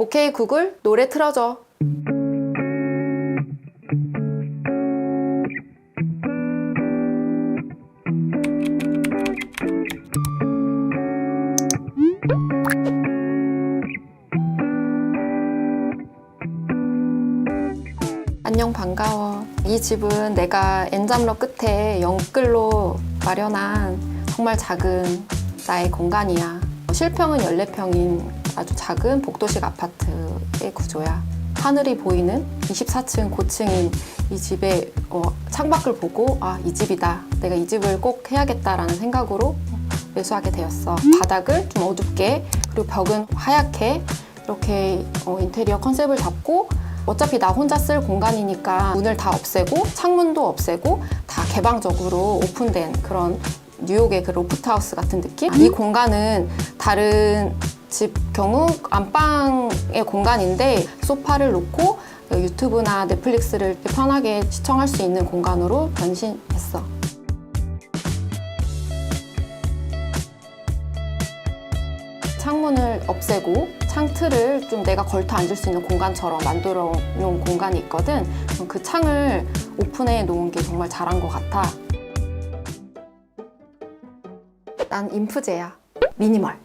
오케이 구글 노래 틀어줘. 안녕 반가워. 이 집은 내가 엔잡러 끝에 영끌로 마련한 정말 작은 나의 공간이야. 실평은 14평인 아주 작은 복도식 아파트의 구조야. 하늘이 보이는 24층 고층인 이 집의 어, 창밖을 보고 아, 이 집이다. 내가 이 집을 꼭 해야겠다라는 생각으로 매수하게 되었어. 바닥을 좀 어둡게 그리고 벽은 하얗게 이렇게 어, 인테리어 컨셉을 잡고 어차피 나 혼자 쓸 공간이니까 문을 다 없애고 창문도 없애고 다 개방적으로 오픈된 그런 뉴욕의 그 로프트하우스 같은 느낌? 이 공간은 다른 집 경우 안방의 공간인데 소파를 놓고 유튜브나 넷플릭스를 편하게 시청할 수 있는 공간으로 변신했어. 창문을 없애고 창틀을 좀 내가 걸터 앉을 수 있는 공간처럼 만들어 놓은 공간이 있거든. 그 창을 오픈해 놓은 게 정말 잘한 것 같아. 난 인프제야. 미니멀,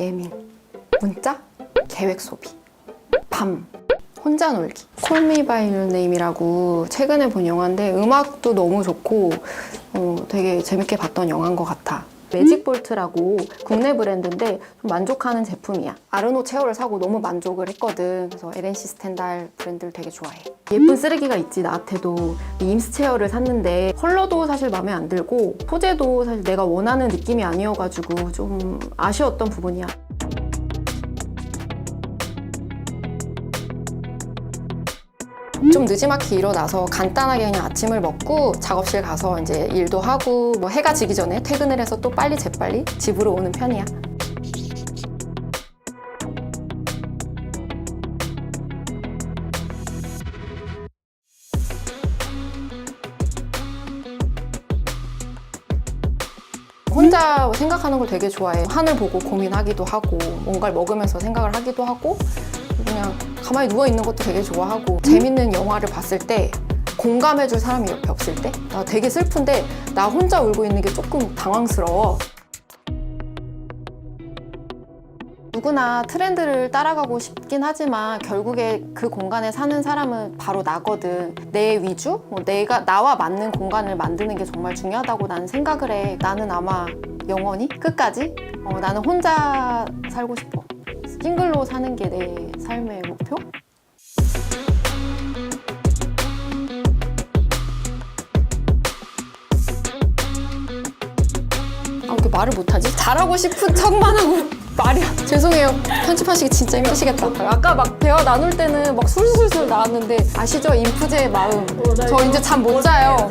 예민, 문자, 계획 소비, 밤, 혼자 놀기. 콜미 바이 유 네임이라고 최근에 본 영화인데 음악도 너무 좋고 어, 되게 재밌게 봤던 영화인 것 같아. 매직 볼트라고 국내 브랜드인데 좀 만족하는 제품이야. 아르노 체어를 사고 너무 만족을 했거든. 그래서 LNC 스탠달 브랜드를 되게 좋아해. 예쁜 쓰레기가 있지 나한테도 이 임스 체어를 샀는데 컬러도 사실 마음에 안 들고 소재도 사실 내가 원하는 느낌이 아니어가지고 좀 아쉬웠던 부분이야. 좀 늦지막히 일어나서 간단하게 그냥 아침을 먹고 작업실 가서 이제 일도 하고 뭐 해가 지기 전에 퇴근을 해서 또 빨리 재빨리 집으로 오는 편이야. 혼자 생각하는 걸 되게 좋아해. 하늘 보고 고민하기도 하고, 뭔가를 먹으면서 생각을 하기도 하고, 그냥 가만히 누워 있는 것도 되게 좋아하고, 재밌는 영화를 봤을 때 공감해줄 사람이 옆에 없을 때, 나 되게 슬픈데 나 혼자 울고 있는 게 조금 당황스러워. 누구나 트렌드를 따라가고 싶긴 하지만 결국에 그 공간에 사는 사람은 바로 나거든. 내 위주? 뭐 내가 나와 맞는 공간을 만드는 게 정말 중요하다고 나는 생각을 해. 나는 아마 영원히 끝까지 어, 나는 혼자 살고 싶어. 싱글로 사는 게 내 삶의 목표? 아, 이렇게 말을 못하지? 잘하고 싶은 척만 하고 말이 안- 죄송해요. 편집하시기 진짜 힘드시겠다. 아까 막 대화 나눌 때는 막 술술술 나왔는데 아시죠? 인프제의 마음. 저 이제 잠 못 자요.